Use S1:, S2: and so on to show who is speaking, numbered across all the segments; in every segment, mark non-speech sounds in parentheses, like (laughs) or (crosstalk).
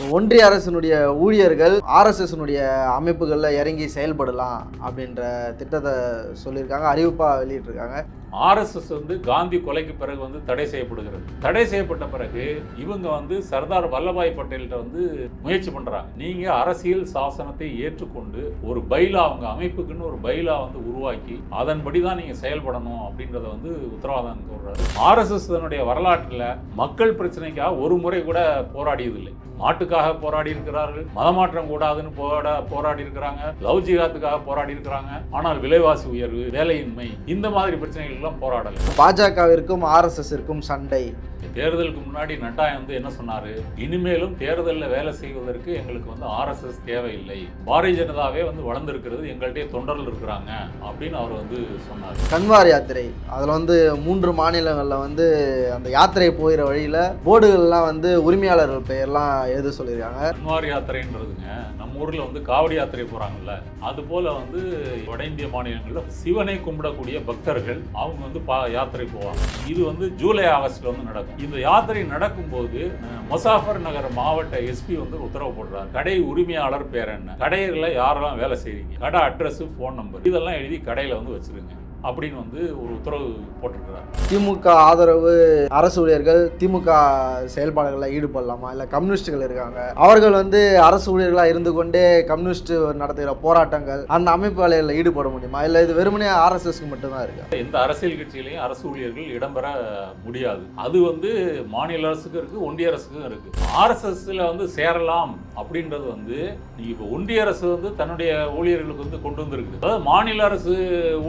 S1: ஒன்றிய அரசினுடைய ஊழியர்கள் ஆர்எஸ்எஸ்னுடைய அமைப்புகளில் இறங்கி செயல்படலாம் அப்படின்ற திட்டத்தை சொல்லியிருக்காங்க அறிவிப்பாக வெளியிட்டிருக்காங்க.
S2: ஆர்எஸ்எஸ் வந்து காந்தி கொலைக்கு பிறகு வந்து தடை செய்யப்படுகிறது. தடை செய்யப்பட்ட பிறகு இவங்க வந்து சர்தார் வல்லபாய் பட்டேல்கிட்ட வந்து முயற்சி பண்ணுறாங்க நீங்கள் அரசியல் சாசனத்தை ஏற்றுக்கொண்டு ஒரு பைலா அவங்க அமைப்புக்குன்னு ஒரு பைலா வந்து உருவாக்கி அதன்படி தான் நீங்கள் செயல்படணும் அப்படின்றத வந்து உத்தரவாதம் கோர்றாரு ஆர்எஸ்எஸ் தன்னுடைய வரலாற்றில் மக்கள் பிரச்சனைக்காக ஒரு முறை கூட போராடியதில்லை. மாட்டுக்காக போராடி இருக்கிறார்கள் மதமாற்றம் கூடாதுன்னு போராட போராடி இருக்கிறாங்க லவ் ஜிகாத்துக்காக போராடி இருக்கிறாங்க ஆனால் விலைவாசி உயர்வு வேலையின்மை இந்த மாதிரி பிரச்சனைகள் எல்லாம் போராடல.
S1: பாஜகவிற்கும் ஆர்எஸ்எஸ்ஸிற்கும் சண்டை.
S2: தேர்தலுக்கு முன்னாடி நட்டா வந்து என்ன சொன்னாரு? இனிமேலும் தேர்தலில் வேலை செய்வதற்கு எங்களுக்கு வந்து ஆர்எஸ்எஸ் தேவையில்லை. பாரதிய ஜனதாவே வந்து வளர்ந்துருக்கிறது எங்கள்கிட்டயே தொண்டர்கள் இருக்கிறாங்க அப்படின்னு அவர் வந்து சொன்னார்.
S1: கன்வார் யாத்திரை. அதில் வந்து மூன்று மாநிலங்களில் வந்து அந்த யாத்திரை போகிற வழியில் போர்டுகள்லாம் வந்து உரிமையாளர்கள் பெயர்லாம் எழுத சொல்லியிருக்காங்க.
S2: அன்வார் யாத்திரைன்றதுங்க நம்ம ஊரில் வந்து காவடி யாத்திரை போகிறாங்கல்ல அதுபோல் வந்து வட இந்திய மாநிலங்களில் சிவனை கும்பிடக்கூடிய பக்தர்கள் அவங்க வந்து பா யாத்திரை போவாங்க. இது வந்து ஜூலை ஆகஸ்டில் வந்து நடக்கும். இந்த யாத்திரை நடக்கும்போது முசாஃபர் நகர் மாவட்ட எஸ்பி வந்து உத்தரவு போடுறாரு. கடை உரிமையாளர் பேர் என்ன? கடையில் யாரெல்லாம் வேலை செய்கிறீங்க கடை அட்ரஸ் ஃபோன் நம்பர் இதெல்லாம் எழுதி கடையில் வந்து வச்சிருங்க. அப்படின்னு வந்து ஒரு உத்தரவு போட்டிருக்கிறார்.
S1: திமுக ஆதரவு அரசு ஊழியர்கள் திமுக செயல்பாடுகளில் ஈடுபடலாமா? இல்லை கம்யூனிஸ்டுகள் இருக்காங்க. அவர்கள் வந்து அரசு ஊழியர்களாக இருந்து கொண்டே கம்யூனிஸ்ட் நடத்துகிற போராட்டங்கள் அந்த அமைப்புகளில் ஈடுபட முடியுமா? இல்லை இது வெறுமனே ஆர்எஸ்எஸ்க்கு மட்டும்தான் இருக்கு?
S2: எந்த அரசியல் கட்சியிலையும் அரசு ஊழியர்கள் இடம்பெற முடியாது. அது வந்து மாநில அரசுக்கும் இருக்கு ஒன்றிய அரசுக்கும் இருக்கு. ஆர்எஸ்எஸ்ல வந்து சேரலாம் அப்படின்றது வந்து இப்போ ஒன்றிய அரசு வந்து தன்னுடைய ஊழியர்களுக்கு வந்து கொண்டு வந்திருக்கு. அதாவது மாநில அரசு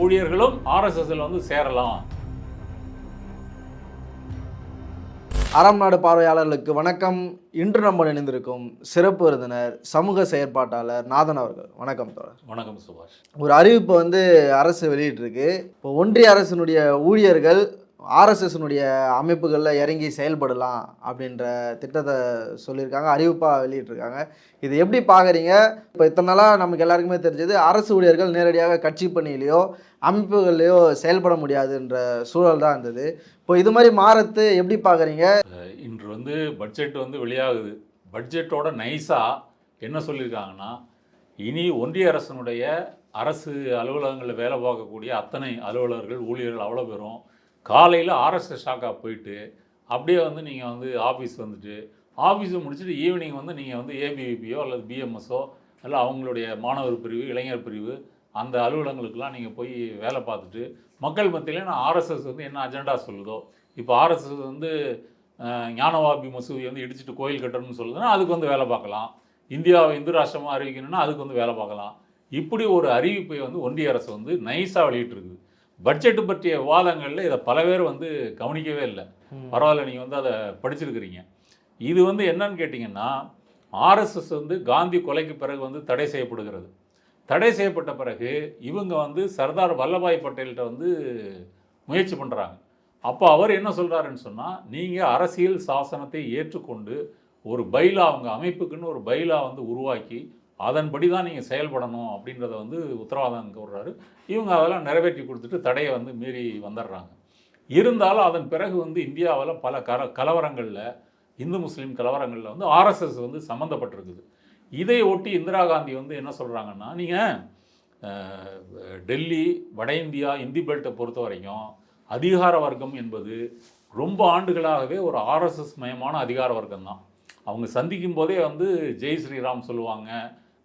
S2: ஊழியர்களும் ஆர்எஸ்எஸ்ல வந்து சேரலாம்.
S1: அறம் நாடு பார்வையாளர்களுக்கு வணக்கம். இன்று நம்ம இணைந்திருக்கும் சிறப்பு விருந்தினர் சமூக செயற்பாட்டாளர் நாதன் அவர்கள். வணக்கம் தோழர்.
S2: வணக்கம் சுபாஷ்.
S1: ஒரு அறிவிப்பை வந்து அரசு வெளியிட்டிருக்கு. இப்போ ஒன்றிய அரசினுடைய ஊழியர்கள் ஆர்எஸ்எஸ்னுடைய அமைப்புகளில் இறங்கி செயல்படலாம் அப்படின்ற திட்டத்தை சொல்லியிருக்காங்க அறிவிப்பாக வெளியிட்டிருக்காங்க. இது எப்படி பார்க்குறீங்க இப்போ இத்தனை நாளாக நமக்கு எல்லாருக்குமே தெரிஞ்சது அரசு ஊழியர்கள் நேரடியாக கட்சி பணியிலையோ அமைப்புகள்லையோ செயல்பட முடியாதுன்ற சூழல் தான் இருந்தது. இப்போ இது மாதிரி மாறத்து எப்படி பார்க்குறீங்க
S2: இன்று வந்து பட்ஜெட் வந்து வெளியாகுது. பட்ஜெட்டோட நைஸாக என்ன சொல்லியிருக்காங்கன்னா இனி ஒன்றிய அரசனுடைய அரசு அலுவலகங்களில் வேலை பார்க்கக்கூடிய அத்தனை அலுவலர்கள் ஊழியர்கள் அவ்வளோ பேரும் காலையில் ஆர்எஸ்எஸ் ஷாக்கா போயிட்டு அப்படியே வந்து நீங்கள் வந்து ஆஃபீஸ் வந்துட்டு ஆஃபீஸை முடிச்சுட்டு ஈவினிங் வந்து நீங்கள் வந்து ஏபிவிபியோ அல்லது பிஎம்எஸ்ஸோ இல்லை அவங்களுடைய மாணவர் பிரிவு இளைஞர் பிரிவு அந்த அலுவலகங்களுக்கெல்லாம் நீங்கள் போய் வேலை பார்த்துட்டு மக்கள் மத்தியில் நான் ஆர்எஸ்எஸ் வந்து என்ன அஜெண்டா சொல்லுதோ இப்போ ஆர்எஸ்எஸ் வந்து ஞானவாபி மசூதி வந்து இடிச்சிட்டு கோயில் கட்டணும்னு சொல்லுதுன்னா அதுக்கு வந்து வேலை பார்க்கலாம். இந்தியாவை இந்து ராஷ்டிரமாக அறிவிக்கணும்னா அதுக்கு வந்து வேலை பார்க்கலாம். இப்படி ஒரு அறிவிப்பை வந்து ஒன்றிய அரசு வந்து நைஸாக வெளியிட்டிருக்குது பட்ஜெட்டு பற்றிய விவாதங்களில் இதை பல பேர் வந்து கவனிக்கவே இல்லை. பரவாயில்ல நீங்கள் வந்து அதை படிச்சிருக்கிறீங்க. இது வந்து என்னன்னு கேட்டிங்கன்னா ஆர்எஸ்எஸ் வந்து காந்தி கொலைக்கு பிறகு வந்து தடை செய்யப்படுகிறது. தடை செய்யப்பட்ட பிறகு இவங்க வந்து சர்தார் வல்லபாய் பட்டேல்கிட்ட வந்து முயற்சி பண்ணுறாங்க அப்போ அவர் என்ன சொல்கிறாருன்னு சொன்னால் நீங்கள் அரசியல் சாசனத்தை ஏற்றுக்கொண்டு ஒரு பைலா அவங்க அமைப்புக்குன்னு ஒரு பைலா வந்து உருவாக்கி அதன்படி தான் நீங்கள் செயல்படணும் அப்படின்றத வந்து உத்தரவாதம் கூறுறாரு. இவங்க அதெல்லாம் நிறைவேற்றி கொடுத்துட்டு தடையை வந்து மீறி வந்துடுறாங்க. இருந்தாலும் அதன் பிறகு வந்து இந்தியாவில் பல கர கலவரங்களில் இந்து முஸ்லீம் கலவரங்களில் வந்து ஆர்எஸ்எஸ் வந்து சம்மந்தப்பட்டிருக்குது. இதை ஒட்டி இந்திரா காந்தி வந்து என்ன சொல்கிறாங்கன்னா நீங்கள் டெல்லி வட இந்தியா இந்தி பெல்ட்டை பொறுத்த வரைக்கும் அதிகார வர்க்கம் என்பது ரொம்ப ஆண்டுகளாகவே ஒரு ஆர்எஸ்எஸ் மயமான அதிகார வர்க்கம் தான் அவங்க சந்திக்கும் போதே வந்து ஜெய் ஸ்ரீராம் சொல்லுவாங்க.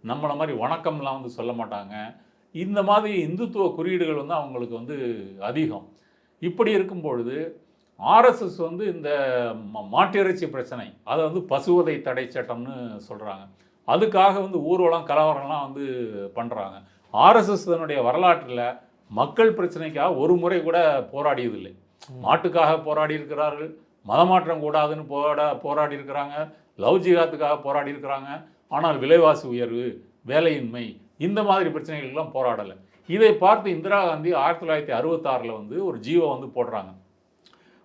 S2: நம்மளை மாதிரி வணக்கம்லாம் வந்து சொல்ல மாட்டாங்க. இந்த மாதிரி இந்துத்துவ குறியீடுகள் வந்து அவங்களுக்கு வந்து அதிகம். இப்படி இருக்கும் பொழுது ஆர்எஸ்எஸ் வந்து இந்த மாட்டிறைச்சி பிரச்சனை அதை வந்து பசுவதை தடை சட்டம்னு சொல்கிறாங்க அதுக்காக வந்து ஊர்வலம் கலவரம்லாம் வந்து பண்ணுறாங்க ஆர்எஸ்எஸ் தன்னுடைய வரலாற்றில் மக்கள் பிரச்சனைக்காக ஒரு முறை கூட போராடியதில்லை. மாட்டுக்காக போராடி இருக்கிறார்கள் மதமாற்றம் கூடாதுன்னு போராட போராடி இருக்கிறாங்க லவ் ஜிகாத்துக்காக போராடி இருக்கிறாங்க ஆனால் விலைவாசி உயர்வு வேலையின்மை இந்த மாதிரி பிரச்சனைகளுக்கெல்லாம் போராடலை. இதை பார்த்து இந்திரா காந்தி ஆயிரத்தி தொள்ளாயிரத்தி அறுபத்தாறில் வந்து ஒரு ஜீவோ வந்து போடுறாங்க.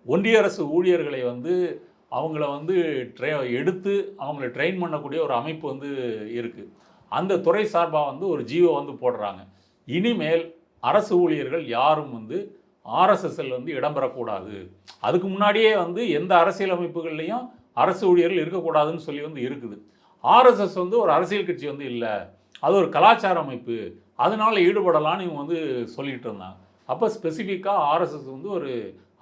S2: ஒன்றிய அரசு ஊழியர்களை வந்து அவங்கள வந்து ட்ரெ எடுத்து அவங்கள ட்ரெயின் பண்ணக்கூடிய ஒரு அமைப்பு வந்து இருக்குது அந்த துறை சார்பாக வந்து ஒரு ஜீவோ வந்து போடுறாங்க. இனிமேல் அரசு ஊழியர்கள் யாரும் வந்து ஆர்எஸ்எஸ்எல் வந்து இடம்பெறக்கூடாது. அதுக்கு முன்னாடியே வந்து எந்த அரசியல் அமைப்புகள்லையும் அரசு ஊழியர்கள் இருக்கக்கூடாதுன்னு சொல்லி வந்து இருக்குது. ஆர்எஸ்எஸ் வந்து ஒரு அரசியல் கட்சி வந்து இல்லை. அது ஒரு கலாச்சார அமைப்பு. அதனால ஈடுபடலான்னு இவங்க வந்து சொல்லிகிட்டு இருந்தாங்க. அப்போ ஸ்பெசிஃபிக்காக ஆர்எஸ்எஸ் வந்து ஒரு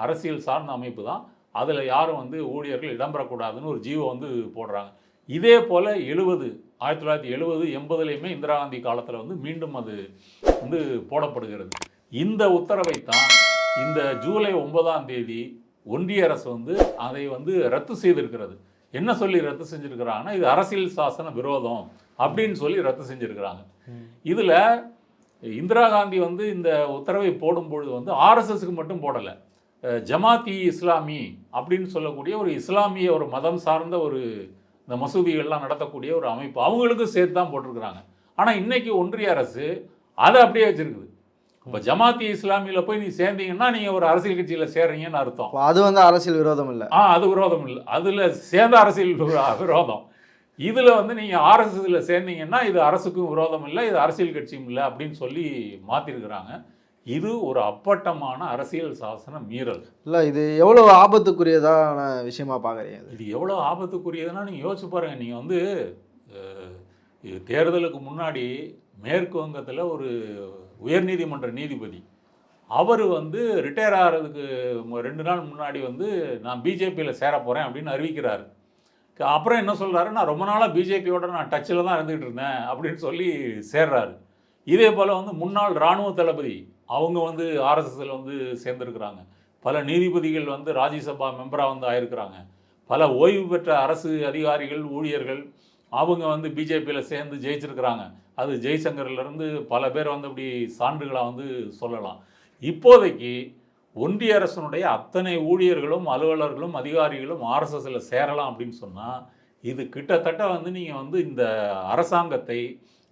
S2: அரசியல் சார்ந்த அமைப்பு தான். அதில் யாரும் வந்து ஊழியர்கள் இடம்பெறக்கூடாதுன்னு ஒரு ஜீவோ வந்து போடுறாங்க. இதே போல் எழுபது ஆயிரத்தி தொள்ளாயிரத்தி எழுபது எண்பதுலேயுமே இந்திரா காந்தி காலத்தில் வந்து மீண்டும் அது வந்து போடப்படுகிறது. இந்த உத்தரவை தான் இந்த ஜூலை ஒன்பதாம் தேதி ஒன்றிய அரசு வந்து அதை வந்து ரத்து செய்திருக்கிறது. என்ன சொல்லி ரத்து செஞ்சுருக்கிறாங்கன்னா இது அரசியல் சாசன விரோதம் அப்படின்னு சொல்லி ரத்து செஞ்சுருக்கிறாங்க. இதில் இந்திரா காந்தி வந்து இந்த உத்தரவை போடும்பொழுது வந்து ஆர்எஸ்எஸ்க்கு மட்டும் போடலை. ஜமாத்தி இஸ்லாமி அப்படின்னு சொல்லக்கூடிய ஒரு இஸ்லாமிய ஒரு மதம் சார்ந்த ஒரு இந்த மசூதிகள்லாம் நடத்தக்கூடிய ஒரு அமைப்பு அவங்களுக்கும் சேர்த்து தான் போட்டிருக்கிறாங்க. ஆனால் இன்றைக்கி ஒன்றிய அரசு அதை அப்படியே வச்சிருக்குது. இப்போ ஜமாத்தி இஸ்லாமியில் போய் நீ சேர்ந்தீங்கன்னா நீங்கள் ஒரு அரசியல் கட்சியில் சேர்றீங்கன்னு அர்த்தம்.
S1: அது வந்து அரசியல் விரோதம் இல்லை.
S2: ஆ அது விரோதம் இல்லை. அதில் சேர்ந்த அரசியல் (laughs) விரோ- விரோதம். இதில் வந்து நீங்கள் ஆர்எஸ்எஸ்ல சேர்ந்தீங்கன்னா இது அரசுக்கும் விரோதம் இல்லை இது அரசியல் கட்சியும் இல்லை அப்படின்னு சொல்லி மாற்றிருக்கிறாங்க இது ஒரு அப்பட்டமான அரசியல் சாசன மீறல்.
S1: இல்லை இது எவ்வளோ ஆபத்துக்குரியதான விஷயமா பார்க்குறீங்க இது?
S2: எவ்வளோ ஆபத்துக்குரியதுன்னா நீங்கள் யோசிச்சு பாருங்கள் நீங்கள் வந்து தேர்தலுக்கு முன்னாடி மேற்கு வங்கத்தில் ஒரு உயர்நீதிமன்ற நீதிபதி. அவர் வந்து ரிட்டையர் ஆகிறதுக்கு ரெண்டு நாள் முன்னாடி வந்து நான் பிஜேபியில் சேர போகிறேன் அப்படின்னு அறிவிக்கிறாரு. அப்புறம் என்ன சொல்கிறாரு நான் ரொம்ப நாளாக பிஜேபியோட நான் டச்சில் தான் இருந்துகிட்டு இருந்தேன் அப்படின்னு சொல்லி சேர்றாரு. இதே போல் வந்து முன்னாள் இராணுவ தளபதி அவங்க வந்து ஆர்எஸ்எஸில் வந்து சேர்ந்துருக்குறாங்க. பல நீதிபதிகள் வந்து ராஜ்யசபா மெம்பராக வந்து ஆயிருக்கிறாங்க. பல ஓய்வு பெற்ற அரசு அதிகாரிகள் ஊழியர்கள் அவங்க வந்து பிஜேபியில் சேர்ந்து ஜெயிச்சிருக்கிறாங்க. அது ஜெய்சங்கர்லேருந்து பல பேர் வந்து அப்படி சான்றுகளாக வந்து சொல்லலாம். இப்போதைக்கு ஒன்றிய அரசனுடைய அத்தனை ஊழியர்களும் அலுவலர்களும் அதிகாரிகளும் ஆர்எஸ்எஸில் சேரலாம் அப்படின்னு சொன்னால் இது கிட்டத்தட்ட வந்து நீங்கள் வந்து இந்த அரசாங்கத்தை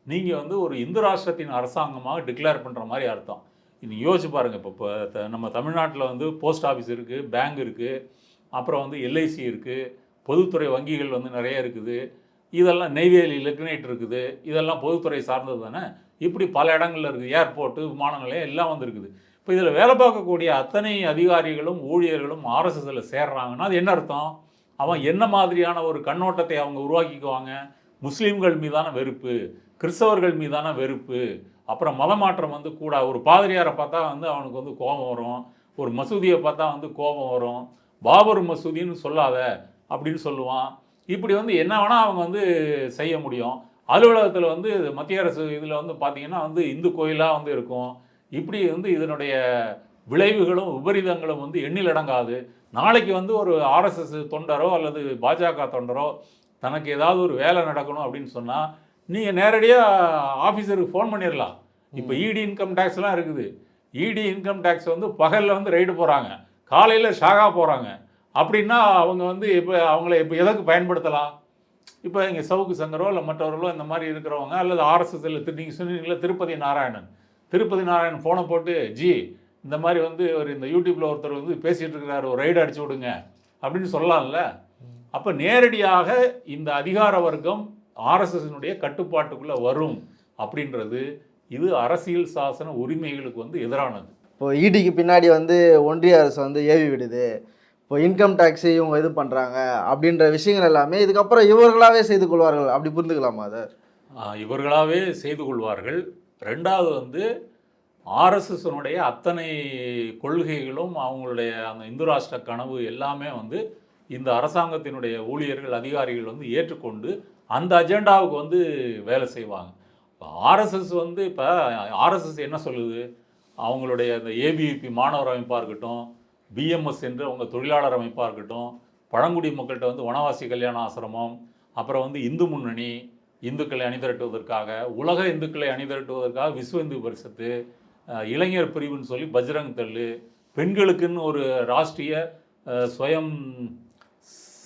S2: நீங்கள் வந்து ஒரு இந்து ராஷ்டிரத்தின் அரசாங்கமாக டிக்ளேர் பண்ணுற மாதிரி அர்த்தம். நீங்கள் யோசிச்சு பாருங்கள் இப்போ இப்போ த- நம்ம தமிழ்நாட்டில் வந்து போஸ்ட் ஆஃபீஸ் இருக்குது பேங்க் இருக்குது அப்புறம் வந்து எல்ஐசி இருக்குது பொதுத்துறை வங்கிகள் வந்து நிறைய இருக்குது. இதெல்லாம் நெய்வேலி லெக்னேட் இருக்குது. இதெல்லாம் பொதுத்துறை சார்ந்தது தானே? இப்படி பல இடங்களில் இருக்குது. ஏர்போர்ட்டு விமான நிலையம் எல்லாம் வந்துருக்குது. இப்போ இதில் வேலை பார்க்கக்கூடிய அத்தனை அதிகாரிகளும் ஊழியர்களும் ஆர்எஸ்எஸில் சேர்றாங்கன்னா அது என்ன அர்த்தம்? அவன் என்ன மாதிரியான ஒரு கண்ணோட்டத்தை அவங்க உருவாக்கிக்குவாங்க? முஸ்லீம்கள் மீதான வெறுப்பு கிறிஸ்தவர்கள் மீதான வெறுப்பு அப்புறம் மதமாற்றம் வந்து கூட ஒரு பாதிரியாரை பார்த்தா வந்து அவனுக்கு வந்து கோபம் வரும். ஒரு மசூதியை பார்த்தா வந்து கோபம் வரும். பாபர் மசூதின்னு சொல்லாத அப்படின்னு சொல்லுவான். இப்படி வந்து என்ன வேணால் அவங்க வந்து செய்ய முடியும். அலுவலகத்தில் வந்து மத்திய அரசு இதில் வந்து பார்த்தீங்கன்னா வந்து இந்து கோயிலாக வந்து இருக்கும். இப்படி வந்து இதனுடைய விளைவுகளும் விபரீதங்களும் வந்து எண்ணில் அடங்காது. நாளைக்கு வந்து ஒரு ஆர்எஸ்எஸ் தொண்டரோ அல்லது பாஜக தொண்டரோ தனக்கு ஏதாவது ஒரு வேலை நடக்கணும் அப்படின்னு சொன்னால் நீங்கள் நேரடியாக ஆஃபீஸருக்கு ஃபோன் பண்ணிடலாம் இப்போ இடி இன்கம் டேக்ஸ்லாம் இருக்குது. இடி இன்கம் டேக்ஸ் வந்து பகலில் வந்து ரைடு போகிறாங்க காலையில் ஷாகா போகிறாங்க அப்படின்னா அவங்க வந்து இப்போ அவங்கள இப்போ எதற்கு பயன்படுத்தலாம்? இப்போ இங்கே சவுக்கு சங்கரோ இல்லை மற்றவர்களோ இந்த மாதிரி இருக்கிறவங்க அல்லது ஆர்எஸ்எஸ்ல நீங்கள் சொன்னீங்களா திருப்பதி நாராயணன். திருப்பதி நாராயணன் ஃபோனை போட்டு ஜி இந்த மாதிரி வந்து ஒரு இந்த யூடியூப்பில் ஒருத்தர் வந்து பேசிகிட்டு இருக்கிறாரு ஒரு ரைடு அடிச்சு விடுங்க. அப்படின்னு சொல்லலாம்ல. அப்போ நேரடியாக இந்த அதிகார வர்க்கம் ஆர்எஸ்எஸ்னுடைய கட்டுப்பாட்டுக்குள்ளே வரும் அப்படின்றது இது அரசியல் சாசன உரிமைகளுக்கு வந்து எதிரானது.
S1: இப்போ ஈடிக்கு பின்னாடி வந்து ஒன்றிய அரசு வந்து ஏவி விடுது. இப்போ இன்கம் டேக்ஸ் இவங்க இது பண்ணுறாங்க அப்படின்ற விஷயங்கள் எல்லாமே இதுக்கப்புறம் இவர்களாகவே செய்து கொள்வார்கள். அப்படி புரிந்துக்கலாமா அதை?
S2: இவர்களாகவே செய்து கொள்வார்கள். ரெண்டாவது வந்து ஆர்எஸ்எஸ்னுடைய அத்தனை கொள்கைகளும் அவங்களுடைய அந்த இந்து ராஷ்டிர கனவு எல்லாமே வந்து இந்த அரசாங்கத்தினுடைய ஊழியர்கள் அதிகாரிகள் வந்து ஏற்றுக்கொண்டு அந்த அஜெண்டாவுக்கு வந்து வேலை செய்வாங்க. இப்போ ஆர்எஸ்எஸ் வந்து இப்போ ஆர்எஸ்எஸ் என்ன சொல்லுது? அவங்களுடைய அந்த ஏபிவிபி மாணவர் அமைப்பாக இருக்கட்டும் பிஎம்எஸ் என்று அவங்க தொழிலாளர் அமைப்பாக இருக்கட்டும் பழங்குடி மக்கள்கிட்ட வந்து வனவாசி கல்யாண ஆசிரமம் அப்புறம் வந்து இந்து முன்னணி இந்துக்களை அணிதிரட்டுவதற்காக உலக இந்துக்களை அணிதிரட்டுவதற்காக விஸ்வ இந்து பரிஷத்து அஹ், இளைஞர் பிரிவுன்னு சொல்லி பஜ்ரங் தள்ளு பெண்களுக்குன்னு ஒரு ராஷ்ட்ரிய ஸ்வயம்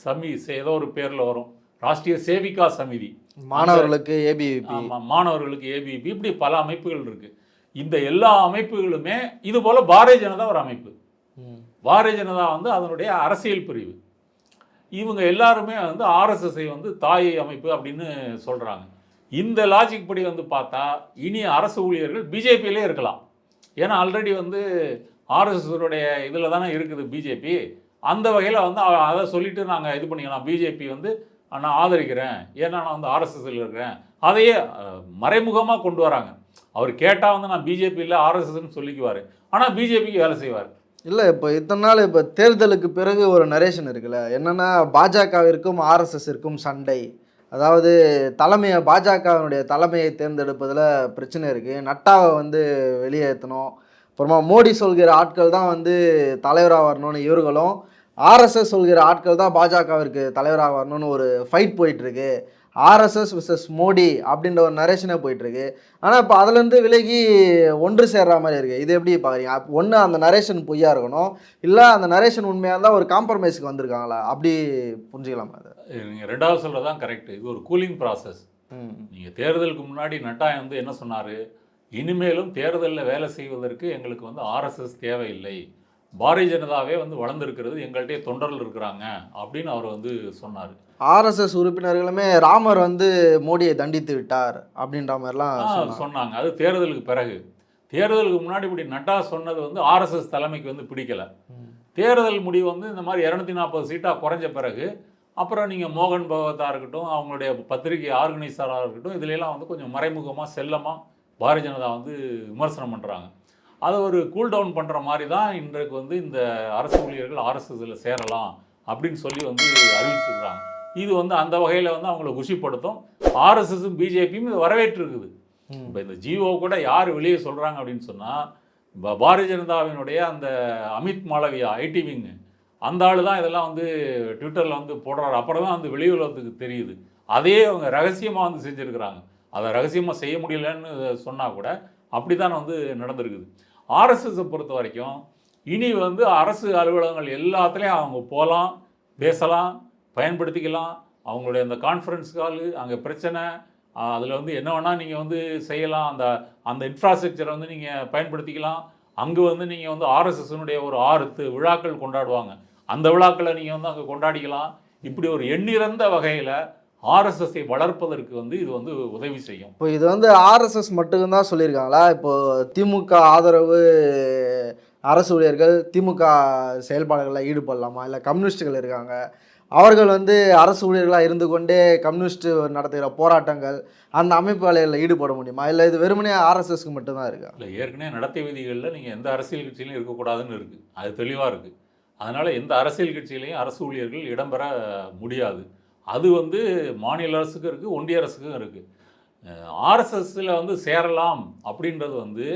S2: சமி ஏதோ ஒரு பேரில் வரும். ராஷ்ட்ரிய சேவிகா சமிதி.
S1: மாணவர்களுக்கு ஏபிவிபி
S2: ஆமா, மாணவர்களுக்கு ஏபிபி இப்படி பல அமைப்புகள் இருக்கு. இந்த எல்லா அமைப்புகளுமே இது போல பாரதிய ஜனதா ஒரு அமைப்பு. பாரதிய ஜனதா வந்து அதனுடைய அரசியல் பிரிவு. இவங்க எல்லாருமே வந்து ஆர்எஸ்எஸ்ஐ வந்து தாய் அமைப்பு அப்படின்னு சொல்கிறாங்க இந்த லாஜிக் படி வந்து பார்த்தா இனி அரசு ஊழியர்கள் பிஜேபியிலே இருக்கலாம். ஏன்னா ஆல்ரெடி வந்து ஆர்எஸ்எஸ்னுடைய இதில் தானே இருக்குது பிஜேபி. அந்த வகையில் வந்து அதை சொல்லிவிட்டு நாங்கள் இது பண்ணிக்கலாம். பிஜேபி வந்து நான் ஆதரிக்கிறேன். ஏன்னா நான் வந்து ஆர்எஸ்எஸ்ல இருக்கிறேன். அதையே மறைமுகமாக கொண்டு வராங்க. அவர் கேட்டால் வந்து நான் பிஜேபி இல்லை ஆர்எஸ்எஸ்ன்னு சொல்லிக்குவார். ஆனால் பிஜேபிக்கு வேலை செய்வார்.
S1: இல்லை இப்போ இத்தனை நாள் இப்போ தேர்தலுக்கு பிறகு ஒரு நரேஷன் இருக்குல்ல. என்னன்னா பாஜகவிற்கும் ஆர்எஸ்எஸ்ஸிற்கும் சண்டை. அதாவது தலைமையை பாஜகவினுடைய தலைமையை தேர்ந்தெடுப்பதில் பிரச்சனை இருக்குது நட்டாவை வந்து வெளியேற்றணும். அப்புறமா மோடி சொல்கிற ஆட்கள் தான் வந்து தலைவராக வரணும்னு இவர்களும் ஆர்எஸ்எஸ் சொல்கிற ஆட்கள் தான் பாஜகவிற்கு தலைவராக வரணும்னு ஒரு ஃபைட் போயிட்டுருக்கு ஆர்எஸ்எஸ் விசஸ் மோடி அப்படின்ற ஒரு நரேஷனே போயிட்டுருக்கு. ஆனால் இப்போ அதுலேருந்து விலகி ஒன்று சேர்ற மாதிரி இருக்குது இது எப்படி பார்க்குறீங்க ஒன்று அந்த நரேஷன் பொய்யா இருக்கணும் இல்லை அந்த நரேஷன் உண்மையாக இருந்தால் ஒரு காம்ப்ரமைஸ்க்கு வந்திருக்காங்களா? அப்படி புரிஞ்சுக்கலாமா அதை?
S2: நீங்கள் ரெண்டாவது சொல்கிறது தான் கரெக்ட் இது ஒரு கூலிங் ப்ராசஸ் நீங்கள் தேர்தலுக்கு முன்னாடி நட்டாய் வந்து என்ன சொன்னார்? இனிமேலும் தேர்தலில் வேலை செய்வதற்கு எங்களுக்கு வந்து ஆர்எஸ்எஸ் தேவையில்லை. பாரதிய ஜனதாவே வந்து வளர்ந்துருக்கிறது எங்கள்கிட்டயே தொண்டர்கள் இருக்கிறாங்க அப்படின்னு அவர் வந்து சொன்னார்.
S1: ஆர்எஸ்எஸ் உறுப்பினர்களுமே ராமர் வந்து மோடியை தண்டித்து விட்டார் அப்படின்ற மாதிரிலாம் சொன்னாங்க.
S2: சொன்னாங்க. அது தேர்தலுக்கு பிறகு. தேர்தலுக்கு முன்னாடி இப்படி நட்டா சொன்னது வந்து ஆர்எஸ்எஸ் தலைமைக்கு வந்து பிடிக்கல. தேர்தல் முடிவு வந்து இந்த மாதிரி இரநூத்தி நாற்பது சீட்டாக குறைஞ்ச பிறகு அப்புறம் நீங்கள் மோகன் பகவத்தா இருக்கட்டும் அவங்களுடைய பத்திரிகை ஆர்கனைசராக இருக்கட்டும் இதுல எல்லாம் வந்து கொஞ்சம் மறைமுகமாக செல்லமாக பாரதிய ஜனதா வந்து விமர்சனம் பண்ணுறாங்க அதை ஒரு கூல் டவுன் பண்ணுற மாதிரி தான் இன்றைக்கு வந்து இந்த அரசு ஊழியர்கள் ஆர்எஸ்எஸ்ல சேரலாம் அப்படின்னு சொல்லி வந்து அறிவிச்சிருக்கிறாங்க. இது வந்து அந்த வகையில் வந்து அவங்கள குஷிப்படுத்தும். ஆர்எஸ்எஸும் பிஜேபியும் இது வரவேற்றிருக்குது. இப்போ இந்த ஜிஓ கூட யார் வெளியே சொல்கிறாங்க அப்படின்னு சொன்னால் பாரதிய ஜனதாவினுடைய அந்த அமித் மாளவியா ஐடி விங். அந்த ஆள் தான் இதெல்லாம் வந்து ட்விட்டரில் வந்து போடுறாரு. அப்புறம் தான் வந்து வெளி உலகத்துக்கு தெரியுது. அதே அவங்க ரகசியமாக வந்து செஞ்சுருக்கிறாங்க. அதை ரகசியமாக செய்ய முடியலன்னு சொன்னால் கூட அப்படி தான் வந்து நடந்திருக்குது. ஆர்எஸ்எஸை பொறுத்த வரைக்கும் இனி வந்து அரசு அலுவலகங்கள் எல்லாத்துலேயும் அவங்க போகலாம் பேசலாம் பயன்படுத்திக்கலாம். அவங்களுடைய அந்த கான்ஃபரன்ஸ் காலு அங்கே பிரச்சனை அதில் வந்து என்ன வேணால் நீங்கள் வந்து செய்யலாம். அந்த அந்த இன்ஃப்ராஸ்ட்ரக்சரை வந்து நீங்கள் பயன்படுத்திக்கலாம். அங்கே வந்து நீங்கள் வந்து ஆர்எஸ்எஸ்னுடைய ஒரு ஆறு விழாக்கள் கொண்டாடுவாங்க. அந்த விழாக்களை நீங்கள் வந்து அங்கே கொண்டாடிக்கலாம். இப்படி ஒரு எண்ணிறந்த வகையில் ஆர்எஸ்எஸ்ஸை வளர்ப்பதற்கு வந்து இது வந்து உதவி செய்யும்.
S1: இப்போ இது வந்து ஆர்எஸ்எஸ் மட்டும்தான் சொல்லியிருக்காங்களா? இப்போ திமுக ஆதரவு அரசு ஊழியர்கள் திமுக செயல்பாடுகளில் ஈடுபடலாமா? இல்லை கம்யூனிஸ்டுகள் இருக்காங்க. அவர்கள் வந்து அரசு ஊழியர்களாக இருந்து கொண்டே கம்யூனிஸ்ட் நடத்துகிற போராட்டங்கள் அந்த அமைப்புகளில் ஈடுபட முடியுமா? இல்லை இது வெறுமனே ஆர்எஸ்எஸ்க்கு மட்டும்தான் இருக்கா?
S2: இல்லை ஏற்கனவே நடத்தை விதிகளில் நீங்கள் எந்த அரசியல் கட்சியிலையும் இருக்கக்கூடாதுன்னு இருக்குது அது தெளிவாக இருக்குது அதனால் எந்த அரசியல் கட்சியிலையும் அரசு ஊழியர்கள் இடம்பெற முடியாது. அது வந்து மாநில அரசுக்கும் இருக்குது ஒன்றிய அரசுக்கும் இருக்குது ஆர்எஸ்எஸ்ஸில் வந்து சேரலாம் அப்படின்றது வந்து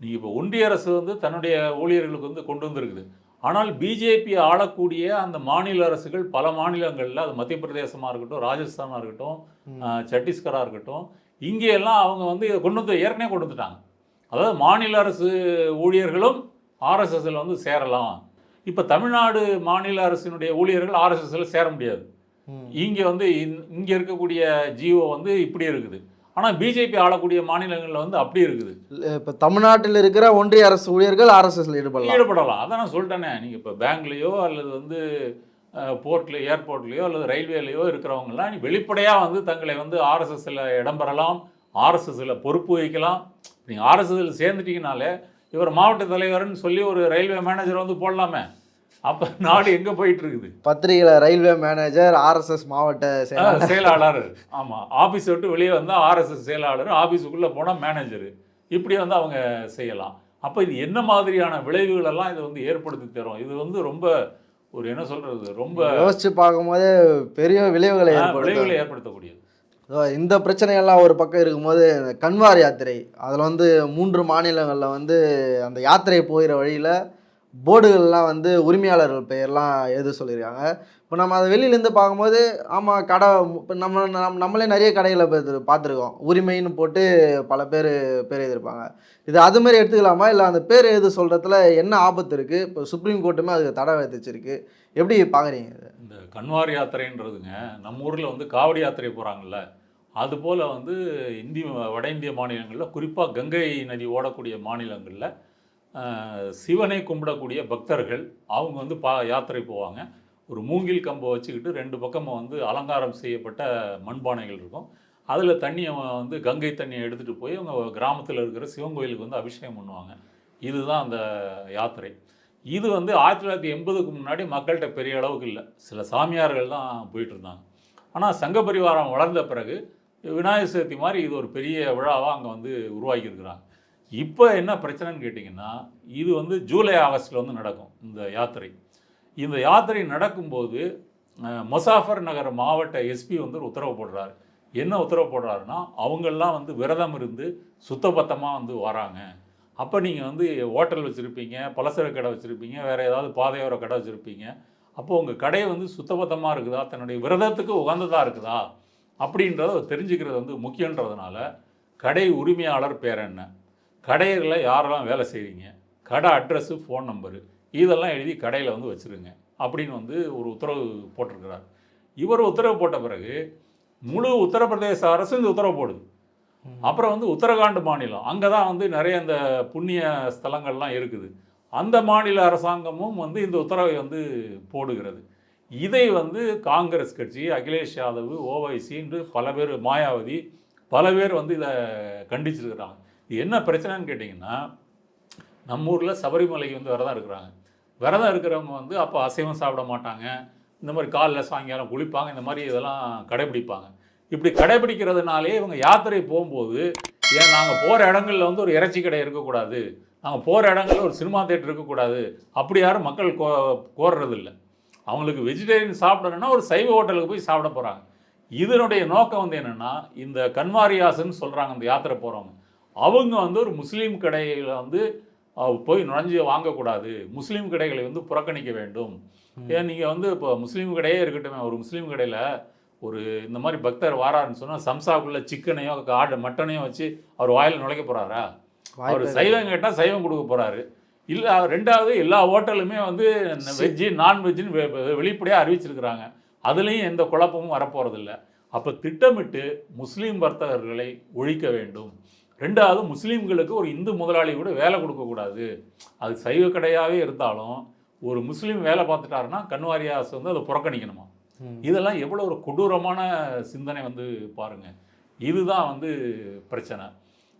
S2: நீங்கள் இப்போ ஒன்றிய அரசு வந்து தன்னுடைய ஊழியர்களுக்கு வந்து கொண்டு வந்திருக்குது. ஆனால் பிஜேபி ஆளக்கூடிய அந்த மாநில அரசுகள் பல மாநிலங்களில் அது மத்திய பிரதேசமாக இருக்கட்டும் ராஜஸ்தானாக இருக்கட்டும் அஹ், சத்தீஸ்கராக இருக்கட்டும் இங்கே எல்லாம் அவங்க வந்து இதை கொண்டு வந்து ஏற்கனவே கொண்டு வந்துட்டாங்க. அதாவது மாநில அரசு ஊழியர்களும் ஆர்எஸ்எஸ்ல வந்து சேரலாம். இப்போ தமிழ்நாடு மாநில அரசினுடைய ஊழியர்கள் ஆர்எஸ்எஸ்ல சேர முடியாது. இங்கே வந்து இங்கே இருக்கக்கூடிய ஜிஓ வந்து இப்படி இருக்குது. ஆனால் பிஜேபி ஆளக்கூடிய மாநிலங்களில் வந்து அப்படி இருக்குது.
S1: இப்போ தமிழ்நாட்டில் இருக்கிற ஒன்றிய அரசு ஊழியர்கள் ஆர்எஸ்எஸ்ல ஈடுபடலாம்.
S2: ஈடுபடலாம். அதான் நான் சொல்லிட்டேனே. நீங்கள் இப்போ பேங்க்லேயோ அல்லது வந்து போர்ட்ல ஏர்போர்ட்லேயோ அல்லது ரயில்வேலையோ இருக்கிறவங்கலாம் நீ வெளிப்படையாக வந்து தங்களை வந்து ஆர்எஸ்எஸ்ல இடம்பெறலாம் ஆர்எஸ்எஸ்ல பொறுப்பு வகிக்கலாம். நீங்கள் ஆர்எஸ்எஸ்ல சேர்ந்துட்டீங்கனாலே இவர் மாவட்ட தலைவர்னு சொல்லி ஒரு ரயில்வே மேனேஜர் வந்து போடலாமே. அப்போ நாடு எங்கே போயிட்டு இருக்குது
S1: பத்திரிகையில் ரயில்வே மேனேஜர் ஆர்எஸ்எஸ் மாவட்ட செயலாளர்.
S2: ஆமாம் ஆஃபீஸ் விட்டு வெளியே வந்தால் ஆர்எஸ்எஸ் செயலாளர் ஆஃபீஸுக்குள்ளே போனால் மேனேஜர். இப்படி வந்து அவங்க செய்யலாம். அப்போ இது என்ன மாதிரியான விளைவுகள் எல்லாம் இது வந்து ஏற்படுத்தி தரும்? இது வந்து ரொம்ப ஒரு என்ன சொல்றது? ரொம்ப
S1: யோசிச்சு பார்க்கும்போது பெரிய விளைவுகளை
S2: விளைவுகளை ஏற்படுத்தக்கூடியது.
S1: இந்த பிரச்சனையெல்லாம் ஒரு பக்கம் இருக்கும்போது கன்வார் யாத்திரை. அதில் வந்து மூன்று மாநிலங்களில் வந்து அந்த யாத்திரை போகிற வழியில் போர்டுகள்லாம் வந்து உரிமையாளர்கள் பெயர்லாம் எழுத சொல்லியிருக்காங்க. இப்போ நம்ம அதை வெளியிலேருந்து பார்க்கும்போது ஆமாம் கடை இப்போ நம்ம நம்ம நம்மளே நிறைய கடைகளை பார்த்துருக்கோம். உரிமைன்னு போட்டு பல பேர் பேர் எழுதியிருப்பாங்க. இது அது மாதிரி எடுத்துக்கலாமா? இல்லை அந்த பேர் எழுத சொல்கிறதுல என்ன ஆபத்து இருக்குது இப்போ சுப்ரீம் கோர்ட்டுமே அதுக்கு தடை விதிச்சிருக்கு. எப்படி பார்க்குறீங்க இது?
S2: இந்த கன்வார் யாத்திரைன்றதுங்க நம்ம ஊரில் வந்து காவடி யாத்திரை போகிறாங்கல்ல அதுபோல் வந்து இந்திய வட இந்திய மாநிலங்களில் குறிப்பாக கங்கை நதி ஓடக்கூடிய மாநிலங்களில் சிவனை கும்பிடக்கூடிய பக்தர்கள் அவங்க வந்து பா யாத்திரை போவாங்க. ஒரு மூங்கில் கம்பை வச்சுக்கிட்டு ரெண்டு பக்கமும் வந்து அலங்காரம் செய்யப்பட்ட மண்பானைகள் இருக்கும். அதில் தண்ணியை வந்து கங்கை தண்ணியை எடுத்துகிட்டு போய் அவங்க கிராமத்தில் இருக்கிற சிவன் கோயிலுக்கு வந்து அபிஷேகம் பண்ணுவாங்க. இதுதான் அந்த யாத்திரை. இது வந்து ஆயிரத்தி தொள்ளாயிரத்தி எண்பதுக்கு முன்னாடி மக்கள்கிட்ட பெரிய அளவுக்கு இல்லை. சில சாமியார்கள் தான் போயிட்டு இருந்தாங்க. ஆனால் சங்க பரிவாரம் வளர்ந்த பிறகு விநாயகர் சதுர்த்தி மாதிரி இது ஒரு பெரிய விழாவாக அங்கே வந்து உருவாக்கியிருக்கிறாங்க இப்போ என்ன பிரச்சனைன்னு கேட்டிங்கன்னா இது வந்து ஜூலை ஆகஸ்டில் வந்து நடக்கும் இந்த யாத்திரை. இந்த யாத்திரை நடக்கும்போது அஹ், மொசாஃபர் நகர் மாவட்ட எஸ்பி வந்து ஒரு உத்தரவு போடுறாரு. என்ன உத்தரவு போடுறாருன்னா அவங்கெல்லாம் வந்து விரதம் இருந்து சுத்தபத்தமாக வந்து வராங்க. அப்போ நீங்கள் வந்து ஹோட்டல் வச்சுருப்பீங்க பலசர கடை வச்சுருப்பீங்க வேறு ஏதாவது பாதையோர கடை வச்சுருப்பீங்க. அப்போது உங்கள் கடை வந்து சுத்தபத்தமாக இருக்குதா? தன்னுடைய விரதத்துக்கு உகந்ததாக இருக்குதா? அப்படின்றத தெரிஞ்சுக்கிறது வந்து முக்கியன்றதுனால கடை உரிமையாளர் பேர் என்ன? கடையில் யாரெல்லாம் வேலை செய்கிறீங்க கடை அட்ரஸ்ஸு ஃபோன் நம்பரு இதெல்லாம் எழுதி கடையில் வந்து வச்சுருங்க அப்படின்னு வந்து ஒரு உத்தரவு போட்டிருக்கிறார். இவர் உத்தரவு போட்ட பிறகு முழு உத்தரப்பிரதேச அரசு இந்த உத்தரவு போடுது. அப்புறம் வந்து உத்தரகாண்ட் மாநிலம் அங்கே தான் வந்து நிறைய இந்த புண்ணிய ஸ்தலங்கள்லாம் இருக்குது. அந்த மாநில அரசாங்கமும் வந்து இந்த உத்தரவை வந்து போடுகிறது. இதை வந்து காங்கிரஸ் கட்சி அகிலேஷ் யாதவ் ஓவைசி என்று பல பேர் மாயாவதி பல பேர் வந்து இதை கண்டிச்சிருக்கிறாங்க. என்ன பிரச்சனைன்னு கேட்டிங்கன்னா நம்ம ஊரில் சபரிமலைக்கு வந்து விரதம் இருக்கிறாங்க. விரதம் இருக்கிறவங்க வந்து அப்போ அசைவம் சாப்பிட மாட்டாங்க. இந்த மாதிரி காலில் சாயங்காலம் குளிப்பாங்க. இந்த மாதிரி இதெல்லாம் கடைபிடிப்பாங்க. இப்படி கடைபிடிக்கிறதுனாலே இவங்க யாத்திரை போகும்போது ஏன் நாங்கள் போகிற இடங்களில் வந்து ஒரு இறைச்சி கடை இருக்கக்கூடாது. நாங்கள் போகிற இடங்களில் ஒரு சினிமா தேட்டர் இருக்கக்கூடாது. அப்படி யாரும் மக்கள் கோ கோர்றதில்ல. அவங்களுக்கு வெஜிடேரியன் சாப்பிடணும்னா ஒரு சைவ ஹோட்டலுக்கு போய் சாப்பிட போகிறாங்க இதனுடைய நோக்கம் வந்து என்னென்னா இந்த கன்வாரியாசுன்னு சொல்கிறாங்க இந்த யாத்திரை போகிறவங்க அவங்க வந்து ஒரு முஸ்லீம் கடையில் வந்து போய் நுழைஞ்சு வாங்கக்கூடாது. முஸ்லீம் கடைகளை வந்து புறக்கணிக்க வேண்டும். ஏன் நீங்கள் வந்து இப்போ முஸ்லீம் கடையே இருக்கட்டும் ஒரு முஸ்லீம் கடையில் ஒரு இந்த மாதிரி பக்தர் வாராருன்னு சொன்னால் சம்சாக்குள்ள சிக்கனையோ ஆடு மட்டனையோ வச்சு அவர் வாயில் நுழைக்க போகிறாரா அவர் சைவம் கேட்டால் சைவம் கொடுக்க போகிறாரு இல்லை ரெண்டாவது எல்லா ஹோட்டலுமே வந்து வெஜ்ஜு நான்வெஜ்ஜுன்னு வெளிப்படையாக அறிவிச்சிருக்கிறாங்க. அதுலேயும் எந்த குழப்பமும் வரப்போகிறதில்ல அப்போ திட்டமிட்டு முஸ்லீம் வர்த்தகர்களை ஒழிக்க வேண்டும். ரெண்டாவது முஸ்லீம்களுக்கு ஒரு இந்து முதலாளி கூட வேலை கொடுக்கக்கூடாது அது சைவ கடையாகவே இருந்தாலும் ஒரு முஸ்லீம் வேலை பார்த்துட்டாருன்னா கன்வாரியாஸ் வந்து அதை புறக்கணிக்கணுமா. இதெல்லாம் எவ்வளோ ஒரு கொடூரமான சிந்தனை வந்து பாருங்க. இதுதான் வந்து பிரச்சனை.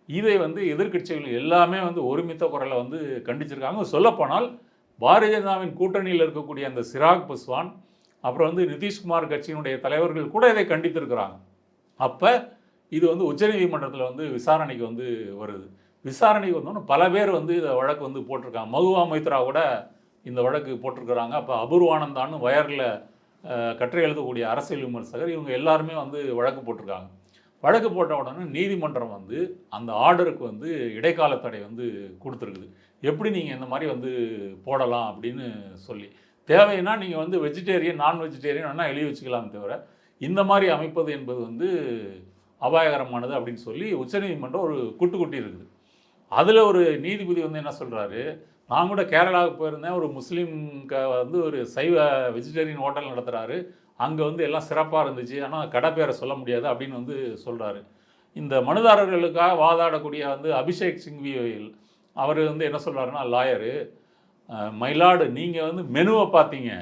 S2: இதை வந்து எதிர்க்கட்சிகள் எல்லாமே வந்து ஒருமித்த குரலை வந்து கண்டிச்சிருக்காங்க. சொல்லப்போனால் பாரதிய ஜனதாவின் கூட்டணியில் இருக்கக்கூடிய அந்த சிராக் பஸ்வான் அப்புறம் வந்து நிதிஷ்குமார் கட்சியினுடைய தலைவர்கள் கூட இதை கண்டித்திருக்கிறாங்க. அப்போ இது வந்து உச்சநீதிமன்றத்தில் வந்து விசாரணைக்கு வந்து வருது. விசாரணைக்கு வந்தோன்னே பல பேர் வந்து இதை வழக்கு வந்து போட்டிருக்காங்க. மகுவா மைத்ரா கூட இந்த வழக்கு போட்டிருக்கிறாங்க. அப்போ அபூர்வானந்தான்னு வயரில் கட்டுரை எழுதக்கூடிய அரசியல் விமர்சகர் இவங்க எல்லாருமே வந்து வழக்கு போட்டிருக்காங்க. வழக்கு போட்ட உடனே நீதிமன்றம் வந்து அந்த ஆர்டருக்கு வந்து இடைக்கால தடை வந்து கொடுத்துருக்குது. எப்படி நீங்கள் இந்த மாதிரி வந்து போடலாம் அப்படின்னு சொல்லி. தேவைன்னா நீங்கள் வந்து வெஜிடேரியன் நான் வெஜிடேரியன் வேணால் எழுதி வச்சுக்கலாம் தவிர இந்த மாதிரி அமைப்பது என்பது வந்து அபாயகரமானது அப்படின்னு சொல்லி உச்சநீதிமன்றம் ஒரு குட்டு குட்டி இருக்குது. அதில் ஒரு நீதிபதி வந்து என்ன சொல்கிறாரு நான் கூட கேரளாவுக்கு போயிருந்தேன். ஒரு முஸ்லீம் க வந்து ஒரு சைவ வெஜிடேரியன் ஹோட்டல் நடத்துகிறாரு அங்கே வந்து எல்லாம் சிறப்பாக இருந்துச்சு. ஆனால் கடை பேரை சொல்ல முடியாது அப்படின்னு வந்து சொல்கிறாரு இந்த மனுதாரர்களுக்காக வாதாடக்கூடிய வந்து அபிஷேக் சிங்வியில் அவர் வந்து என்ன சொல்கிறாருன்னா லாயரு மயிலாடு நீங்கள் வந்து மெனுவை பார்த்தீங்க.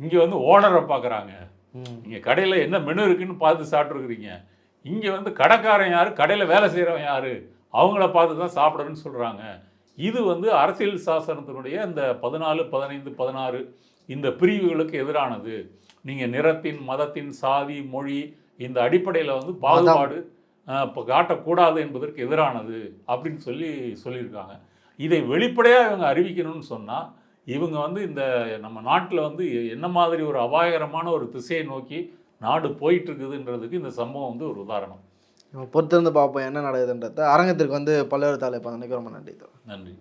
S2: இங்கே வந்து ஓனரை பார்க்குறாங்க. நீங்கள் கடையில் என்ன மெனு இருக்குன்னு பார்த்து சாப்பிட்ருக்குறீங்க இங்கே வந்து கடைக்காரன் யார்? கடையில் வேலை செய்கிறவன் யார்? அவங்கள பார்த்து தான் சாப்பிடணும்னு சொல்கிறாங்க இது வந்து அரசியல் சாசனத்தினுடைய இந்த பதினாலு பதினைந்து பதினாறு இந்த பிரிவுகளுக்கு எதிரானது. நீங்கள் நிறத்தின் மதத்தின் சாதி மொழி இந்த அடிப்படையில் வந்து பாகுபாடு இப்போ காட்டக்கூடாது என்பதற்கு எதிரானது அப்படின்னு சொல்லி சொல்லியிருக்காங்க. இதை வெளிப்படையாக இவங்க அறிவிக்கணும்னு சொன்னால் இவங்க வந்து இந்த நம்ம நாட்டில் வந்து என்ன மாதிரி ஒரு அபாயகரமான ஒரு திசையை நோக்கி நாடு போயிட்டு இருக்குதுன்றதுக்கு இந்த சம்பவம் வந்து ஒரு உதாரணம்.
S1: பொறுத்திருந்து பார்ப்போம் என்ன நடக்குதுன்றத. அரங்கத்திற்கு வந்து பல்வேறு தலைப்பாங்க ரொம்ப நன்றி.
S2: நன்றி.